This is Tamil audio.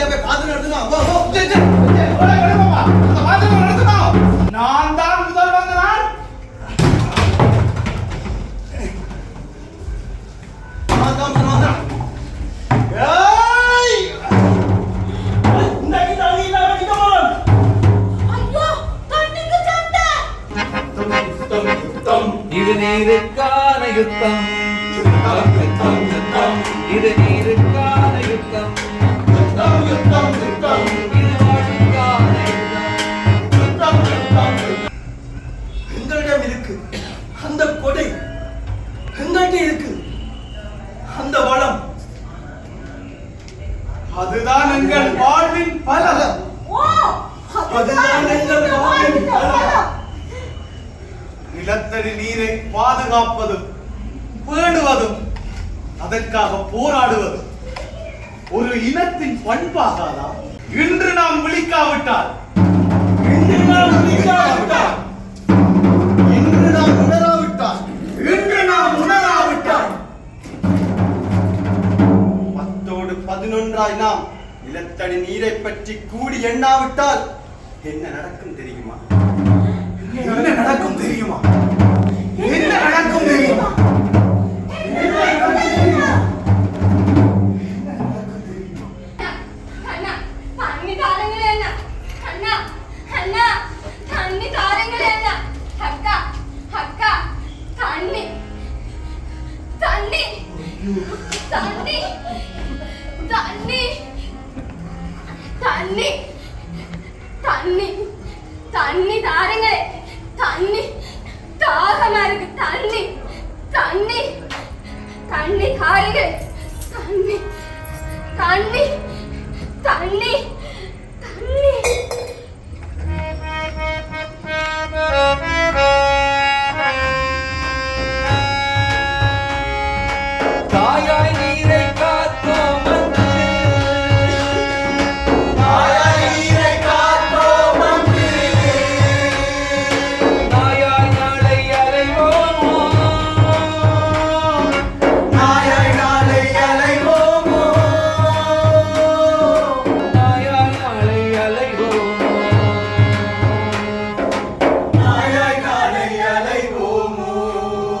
பெரியா போய் பார்த்து நடத்தணும். நான் தான் முதல் இது நீருக்கான யுத்தம். இது நீருக்கான யுத்தம். எங்களிடம் இருக்கு. அந்த கொடை. எங்கள்கிட்ட இருக்கு. அந்த வளம். அதுதான் எங்கள் வாழ்வின் பலம் ஓ அதுதான் எங்கள் வாழ்வின் பலம். நிலத்தடி நீரை பாதுகாப்பதும் பேணுவதும் அதற்காக போராடுவதும். ஒரு இனத்தின் பண்பாகாதா இன்று நாம் விழிக்காவிட்டால். இன்று நாம் விழிக்காவிட்டால், இன்று நாம் உணராவிட்டால். இன்று நாம் உணராவிட்டால். பத்தோடு பதினொன்றாய் நாம் நிலத்தடி நீரை பற்றி கூடி எண்ணாவிட்டால் என்ன நடக்கும் தெரியுமா? என்ன நடக்கும் தெரியுமா? അണ്ണാ കണ്ണി താരങ്ങളെ അല്ല അക്ക അക്ക കണ്ണി. കണ്ണി കണ്ണി കണ്ണി കണ്ണി കണ്ണി കണ്ണി താരങ്ങളെ കണ്ണി താഹമാർക്ക് കണ്ണി കണ്ണി കണ്ണി താരങ്ങളെ കണ്ണി കണ്ണി